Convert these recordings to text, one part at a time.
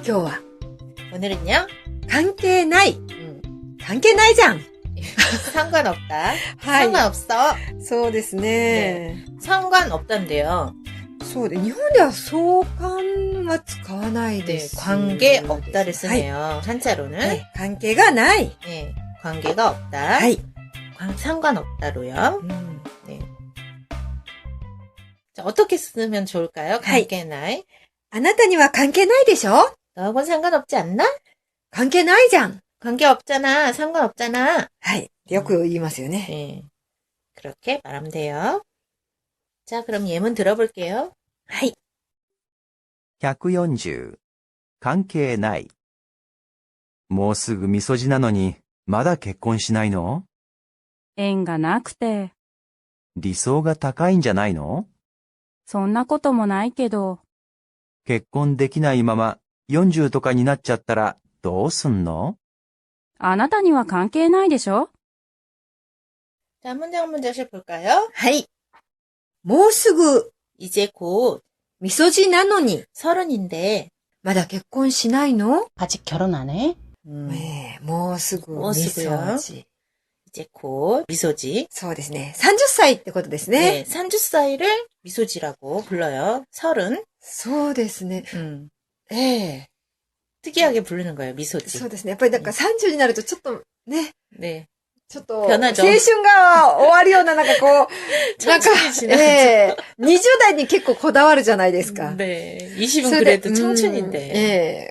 今日は 오늘은요? 関係ない。 음, 関係ないじゃん。 상관없다. はい。 상관없어. そうですね。 상관없단데요. そうで、日本では相関は使わないで 네, す。 관계없다를 はい。 쓰네요. 한자로는. はい関係がない。 네, 관계가 없다. はい。 관- 상관없다로요. うん、 자, 어떻게 쓰면 좋을까요? 하이. 관계나이. あなたには関係ないでしょ 너하고는 상관없지 않나? 関係ないじゃん。 관계 없잖아. 상관없잖아. はい。よく言いますよね。 네. 그렇게 말하면 돼요. 자, 그럼 예문 들어볼게요. はい。 140関係ない。もうすぐみそじなのに、まだ結婚しないの縁がなくて、理想が高いんじゃないのそんなこともないけど、結婚できないまま 40とかになっちゃったらどうすんのあなたには関係ないでしょ 자, 문장 한 문장씩 볼까요? はい。もうすぐ、 이제 곧 みそじなのに、 서른인데 まだ結婚しないの、 아직 결혼 안 해? ええもうすぐ、もうすぐよみそじ。 이제 곧 미소지. そうですね。30歳ってことですね。 네, 산주사이를 미소지라고 불러요. 서른. そうですね。 음, ええ 특이하게 부르는 거예요, 미소지. そうですね。やっぱりなんか30になるとちょっとね、 네. ちょっと、青 변하죠 春が終わるような、なんかこう、なんか、 청춘이 지나죠. ええ20代に結構こだわるじゃないですか。 네. 20은 それで 그래도 うん 청춘인데. え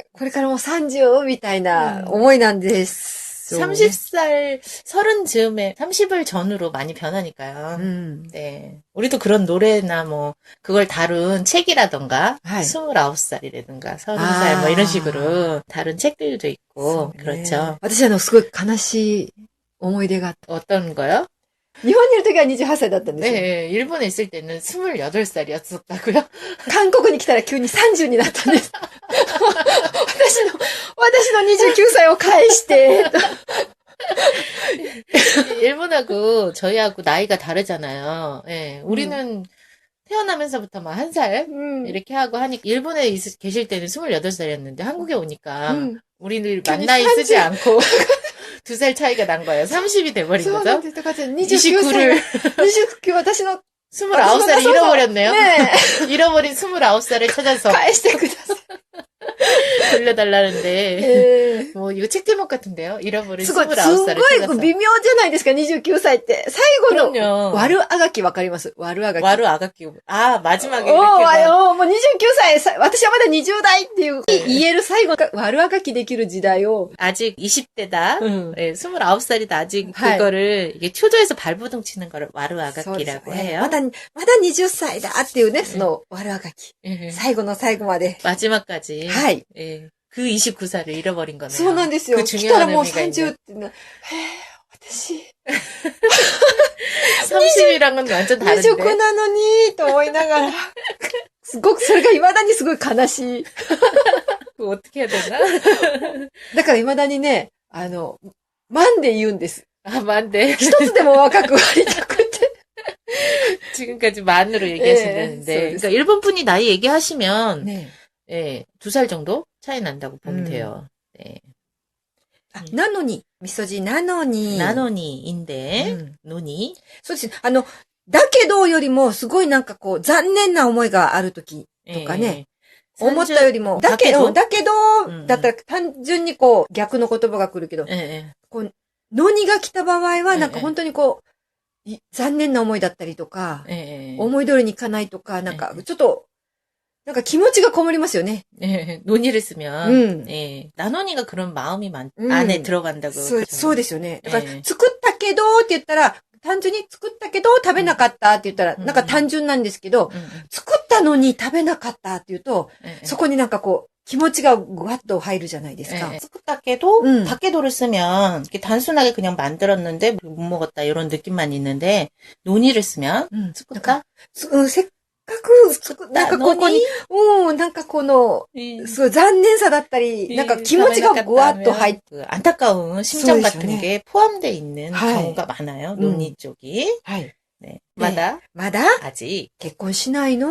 えこれからもう30みたいなうん思いなんです よね。 30살, 서른 즈음에, 30을 전후로 많이 변하니까요. うん。 네. 우리도 그런 노래나 뭐, 그걸 다룬 책이라던가, 하이. 29살이라든가, 30살 아. 뭐 이런 식으로 다룬 책들도 있고, そうね 그렇죠. 私あの、すごい悲しい思い出があって。 어떤 거요? 日本にいる時は28歳だったんですよ。 네, 일본에 있을 때는 28살이었었다고요? 韓国に来たら急に30になったんです。 私の、私の29歳を返して、 일본하고 저희하고 나이가 다르잖아요. 예, 우리는 태어나면서부터 막 한 살, うん。 이렇게 하고 하니까, 일본에 있, 계실 때는 28살이었는데, 한국에 오니까, うん。 우리는 괜히 만나이 쓰지 산지- 않고, 두 살 차이가 난 거예요. 30이 돼버린 そうなん 거죠? です。だから29歳。 29를 29、私の、 29살을そう잃어버렸네요. ね 잃어버린 29살을 찾아서 返してください。 돌려달라는데, ええ 뭐, 이거 책 제목 같은데요? 잃어버린 すごい、す 29살을 ご 찾아서. い微妙じゃないですか、29歳って。最後の、 그럼요. 悪あがきわかります悪あがき。 와루 아가끼. 아, 마지막에 おー 이렇게 막 あおーもう29 歳さ、私はまだ20代っていう、言える最後の悪あがきできる時代を、 아직 20대다. うん。 예, 29살이다. 아직 하이. 그거를 이게 초조해서 발버둥 치는 거를 와루 そうです 아가끼라고 ね 해요. まだ、まだ20歳だっていうね、その悪あがき。 예, 最後の最後まで。 마지막까지. はい。 예, 그 29살을 잃어버린 거네요. そうなんですよ。 그 来たら 중요한 もう 의미가 30 있는. ってな、へえ、私、 30이랑은 완전 未熟 다른데. なのに、と思いながら。 すごく、それが未だにすごい悲しい。 그거 어떻게 해야 되나? だから未だにね、あの、万で言うんです。 아, 만데. 一つでも若くありたくて。 지금까지 만으로 얘기하시는데. 예, 그러니까 일본 분이 나이 얘기하시면, ね 예, 두 살 정도 차이 난다고 보면 음. 돼요. 네. あなのに、みそじなのに。 나노니인데, うん 노니. そうです。あの、 だけどよりも、すごいなんかこう、残念な思いがあるとき、とかね 예. 思ったよりも、だけど、だけど、うんだったら単純にこう、逆の言葉が来るけど、 예, 예. のにが来た場合は、なんかええ本当にこう、い残念な思いだったりとか、 예, 예. 思い通りにいかないとか、なんかええ、ちょっと、なんか気持ちがこもりますよね。 예, 논의를 쓰면, 음. 예, 나노니가 그런 마음이 많, 음. 안에 들어간다고. そう、そうですよね。だから、ええ作ったけどって言ったら、 単純に作ったけど食べなかったって言ったら、うんなんか単純なんですけど、 음, 作ったのに食べなかったって言うと、 예, 예. そこになんかこう、気持ちがぐわっと入るじゃないですか。 예, 스쿠타케도 음. 다케도를 쓰면 이렇게 단순하게 그냥 만들었는데 못 먹었다 이런 느낌만 있는데 논의를 쓰면 うん。なん 스쿠타 か、すうんせっか く、つくなんかここに、 논의? うん、なんかこの、 이- すごい残念さだったり、なんか気持ちがぐわっと入って、 그 안타까운 심정 소리죠, 같은 네. 게 포함되어 있는 하이. 경우가 많아요. 음. 논의 쪽이. はい。 네. 마다 まだ 아직 結婚しないの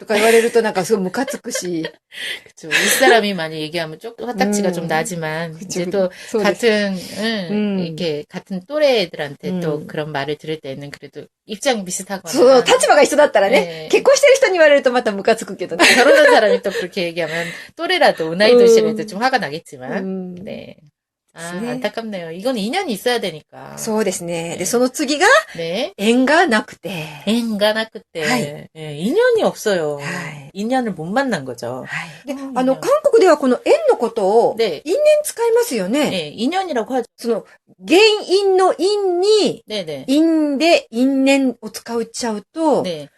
とか言われるとなんかすごいムカつくし。 그죠. 윗사람이 많이 얘기하면 조금 화딱지가 음. 좀 나지만 그쵸, 이제 또 そうです。 같은 응, 음. 이렇게 같은 또래 애들한테 또 음. 그런 말을 들을 때는 그래도 입장이 비슷하거나 そう、立場が一緒だったらね、ね結婚してる人に言われるとまたムカつくけどね。 결혼한 사람이 또 그렇게 얘기하면 또래라도 오나이도시라도 음. 좀 화가 う 나겠지만 ん 네. 아, 네. 안타깝네요. 이건 인연이 있어야 되니까. そうですね。ねで、その次が、 네. 縁がなくて。 엔가나 그때 하이. 예, 인연이 없어요. 하이. 인연을 못 만난 거죠. はい。でうん、あの、韓国ではこの縁のことを、 네. 因縁使いますよね。 예, 인연이라고 하죠. その、原因の因に、 네네. 因で因縁を使っちゃうと、 네.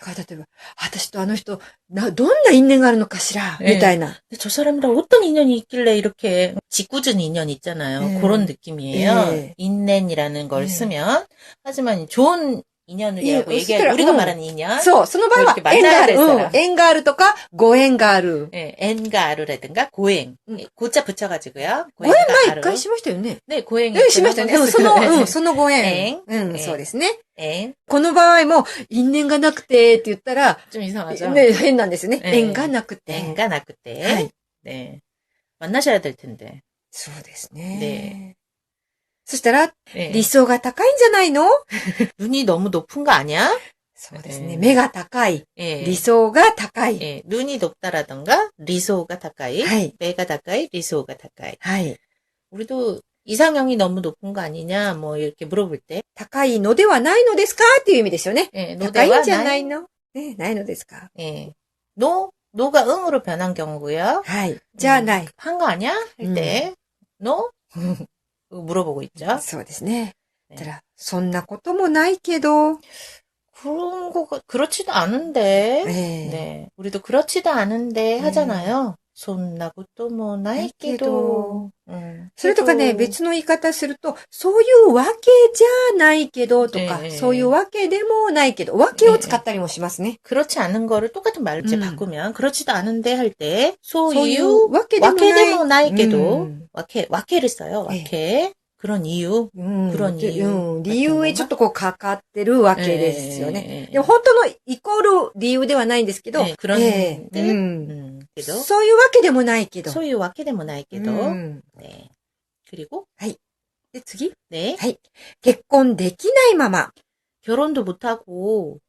だから例えば、私とあの人、な、どんな因縁があるのかしら、ええみたいな。 근데 저 사람이랑 어떤 인연이 있길래 이렇게 짓궂은 인연 있잖아요. 네. 그런 느낌이에요. 네. 인낸이라는 걸 네. 쓰면 하지만 좋은 인연이라고 예, 얘기할 그래, 우리가 음. 말하는 인연. そう、その場合はこうやって縁がある。うん만나야될사람 。縁があるとか、ご縁がある。 예, 엔가 아루라든가 고행. 음. 예, 고자 붙여가지고요. ご縁 고행가 前一回しましたよね。 네, 고행. うん、しましたね。うん、その、うん、そのご縁。うん、縁そうですね。 엔. この場合も、因縁がなくてって言ったら、 좀 이상하죠? ね、変なんですよね。ええ縁がなくて。 엔가 나그때. はい。 네. 만나셔야 될 텐데. そうですね。ね そしたら、 네. 理想が高いんじゃないの 눈이 너무 높은 거 아니야? そうですね。ええ目が高い。 예. 理想が高い。 예, 눈이 높다라던가 리소가 가까이, はい。 배가 가까이, 리소가 가까이. はい。 우리도 이상형이 너무 높은 거 아니냐, 뭐 이렇게 물어볼 때, 高いのではないのですかっていう意味ですよね。 예, 高い 노대와 んじゃな 나이, いのね、ないのですか 예, 노, 노가 응으로 변한 경우고요. はい。じゃあない。 한 거 아니야? 할 때, 노? 물어보고 있죠. そうですね。 네. たら、そんなこともないけど、 그런 거가 그렇지도 않은데, ええ 네, 우리도 그렇지도 않은데 네. 하잖아요. 손나 것도 뭐 나이게도, 음, それとかね、 그래도 別の言い方すると、そういうわけじゃないけどとか、ええそういうわけでもないけど、わけを使ったりもしますね。 그렇지 않은 거를 똑같은 말을 이제 음. 바꾸면 그렇지도 않은데 할 때 そうい 소유 うわけでもない。 와케데모 나이게도 うん。 와케 와케를 써요. 예. 와케 그런 이유 うん黒にでうん。理由へちょっとこうかかってるわけですよね。 예. でも本当のイコール理由ではないんですけど、ええ그런 ええ 데 うん 음, 그래도 そういうわけでもないけど。 소유 와케데모 나이게도 うん 네. 그리고 で、次 네 結婚できないまま、 결혼도 못 하고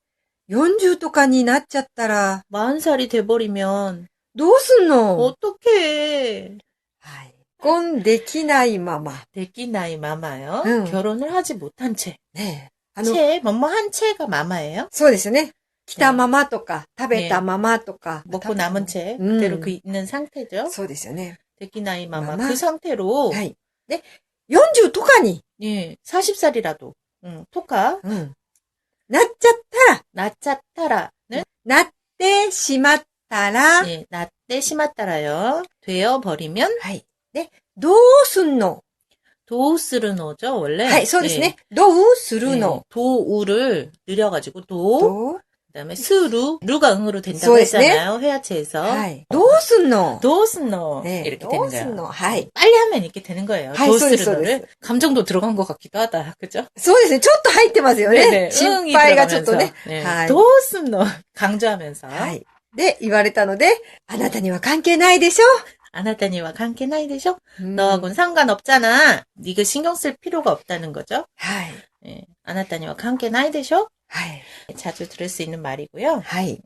40とかになっちゃったら、 40살이 돼 버리면 どうすんの 어떡해. はい。結婚できないまま。 대기 나이 마마요. 응. 결혼을 하지 못한 채. ねえ。あの、 채 뭐뭐 한 채가 마마예요. そうですよね。 来たままとか、食べたままとか。 먹고 남은 채 음. 그대로 그 있는 상태죠. そうですよね。 대기 나이 마마 마마. 그 상태로 はい。で、40とかに、 예 40살이라도 응, 토카 うん。なっちゃったら、 나짜따라는 なってしまったら、 예, 나때 심았따라요. 되어 버리면 はい。で、どうすんの 도우스르노죠 원래. はい、そうです 예. ね。どうする 예, の 도우를 늘려가지고 도, どう 그다음에 스루, 루가 응으로 된다고 소에스네? 했잖아요. 회화체에서. はい。どうすんの 도우스노 네, 이렇게 ど 되는 うすん 거예요. のはい。 빨리 하면 이렇게 되는 거예요. 하이, 소리, 도우스르노를 소리. 감정도 들어간 것 같기도 하다. 그죠? そうですね。ちょっと入ってますよね。心配がちょっとね。 네. はい 도우스노 강조하면서 はい。で、言われたので、あなたには関係ないでしょ 아나타니와 관계 나이 되죠? うん 너하고는 상관없잖아. 네가 신경 쓸 필요가 없다는 거죠. はい。 예. 아나타니와 관계 나이 되죠? はい。 자주 들을 수 있는 말이고요. はい。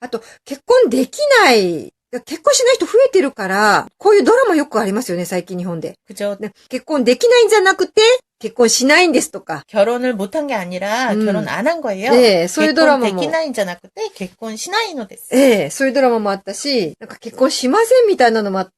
あと、結婚できない 結婚しない人増えてるから、こういうドラマよくありますよね、最近日本で。 그죠. ね結婚できないんじゃなくて、結婚しないんですとか。 결혼을 못한 게 아니라 음. 결혼 안 한 거예요. ええそういうドラマも。 결혼できないんじゃなくて結婚しないのです。ええそういうドラマもあったし、なんか結婚しませんみたいなのもあっ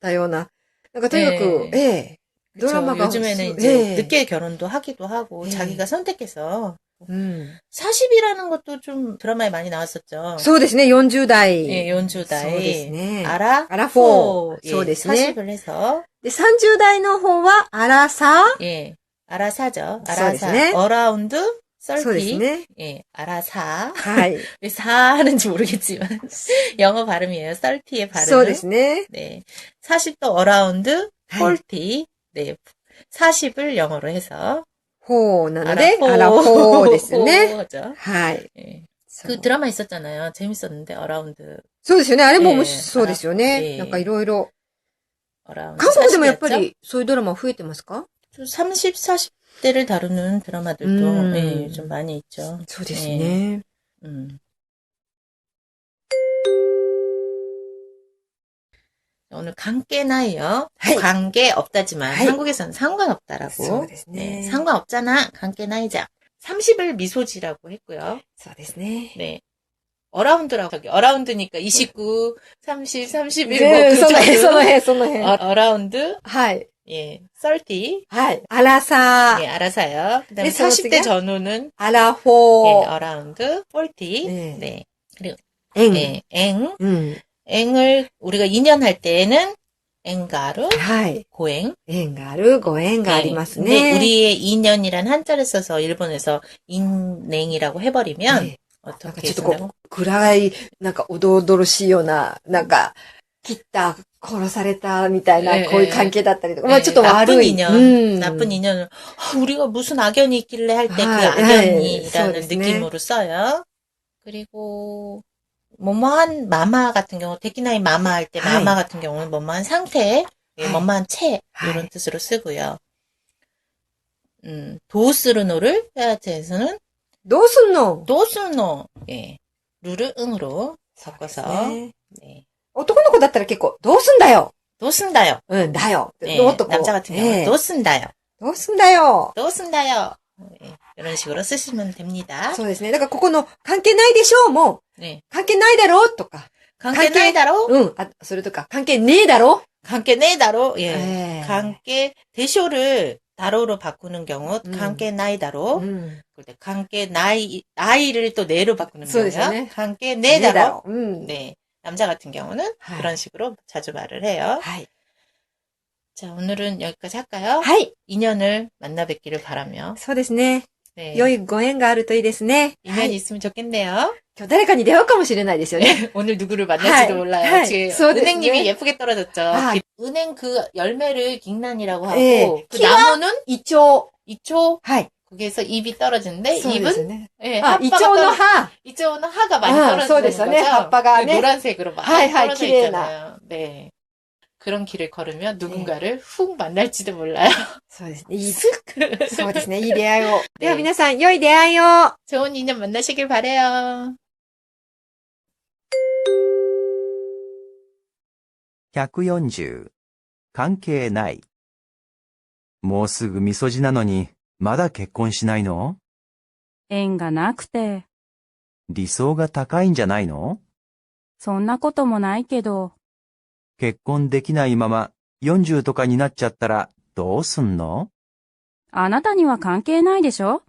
たような。なんかとにかく、ええ 그쵸. 드라마가 요즘에는 없- 이제 예. 늦게 결혼도 하기도 하고 예. 자기가 선택해서 うん。 40이라는 것도 좀 드라마에 많이 나왔었죠. そうですね、40代。 예, 40代. そうですね。 아라 아라 포. 예, そうですね。 40을 해서 で、30代の方は、アラサ 예, 아라사죠. そうです 아라사. ね 어라운드 ーそうです 30. ね。 예, 아라사. はい。 왜 사하는지 모르겠지만 영어 발음이에요. 30의 발음. そうですね。 네. 40도 어라운드 はい。 40. 네. 40을 영어로 해서 ほうなので、 아라포. アラフォーですね。 호죠. はい。 예. そう 그 드라마 있었잖아요. 재밌었는데 어라운드 そうですよね。あれも面ええ白そうですよね。ええなんかいろいろ。 어라운드 韓国でもやっぱ 40대 였죠? りそういうドラマ増えてますか 30, 40대를 다루는 드라마들도 음. 예, 좀 많이 있죠. そうですね。 음. 오늘 관계나요? 관계 없다지만 한국에서는 상관없다라고. 네, 네, 상관없잖아. 관계나이자. 30을 미소지라고 했고요. 네. 네. 어라운드라고 저기 어라운드니까 29, 30, 31 네, 뭐 써놔해 써놔해 써놔해 어, 라운드 하이 예, 30 하이 아라사 예, 아라사요 그다음에 40대 전후는 아라호 예, 어라운드 40 네. 네. 그리고 엥. 네, 엥. 음. うん。 eng을 우리가 2년 할 때에는 eng가루, はい。 고eng. 縁がある、ご縁があります 근데 ね。 우리의 2년이란 한자를 써서 일본에서 인냉이라고 해버리면 ねなんか 어떻게 ちょっとこ 쓴다고? う、暗い、なんかおどおどろしいような、なんか、切った、殺されたみたいな、ええこういう関係だったりとか、ええまあちょっと悪い。 나쁜 う 인연, ん。 나쁜 인연을 아, 우리가 무슨 악연이 있길래 할 때 그 아, 네, 악연이라는 네, 느낌으로 써요. 그리고 뭐뭐한 마마 같은 경우 데키나이 마마 할 때 하이. 마마 같은 경우는 뭐뭐한 상태, 예, 하이. 뭐뭐한 채 하이. 이런 뜻으로 쓰고요. 음, 도스르노를 해야지에서는 どうすんの 도스노, 예, 루르 응으로 섞어서 ね 네. 男の子だったら結構、どうすんだよ 도쓴다요. うん、だよ。 예, もっとこう 남자 같은 경우는 ええ 도쓴다요. どうすんだよ 도쓴다요. 예, 이런 식으로 쓰시면 됩니다. そうですね。だからここの、関係ないでしょうも、 네. 関係ないだろうとか、 관계 관계- 나이다로? うん、あ、それとか、関係ねえだろ 관계 내다로? 예. ええ 관계 대쇼를 다로로 바꾸는 경우 음. 관계 나이다로 うん。 그때 관계 나이 나이를 또 내로 바꾸는そう 경우요. ですよね 관계 ねえだ 내다로. ろう。うん。 네. 남자 같은 경우는 하이. 그런 식으로 자주 말을 해요. はい。 자, 오늘은 여기까지 할까요? はい。 인연을 만나 뵙기를 바라며. そうですね。 네. 良いご縁があるといいですね。は 인연이 い。 있으면 좋겠네요. 今日誰かに出会うかもしれないですよね。 오늘 누구를 만날지도 하이. 몰라요. 하이. 지금 소리- 은행님이 네. 예쁘게 떨어졌죠. 아. 기- 은행 그 열매를 갱난이라고 하고 예. 그 키와- 나무는 イチョウ。 이초 はい。 거기에서 입이 떨어지는데 そうです 입은 ね。 예, あ、 합바가 イチョウの 떨어- 葉。 이쪽은 하가 많이 아, 떨어지는 そうですよね。 거죠. 葉っぱが 그 ね。 노란색으로 많이 하이, 하이, 떨어져 기레나. 있잖아요. 네. 그런 길을 걸으면 누군가를 훅 만날지도 몰라요. そうですね。いい、そうですね。いい出会いを。ではね皆さん、良い出会いを。 좋은 인연 만나시길 바래요. 140関係ない。もうすぐみそじなのに、まだ結婚しないの縁がなくて、理想が高いんじゃないのそんなこともないけど、 結婚できないまま40とかになっちゃったらどうすんの？あなたには関係ないでしょ？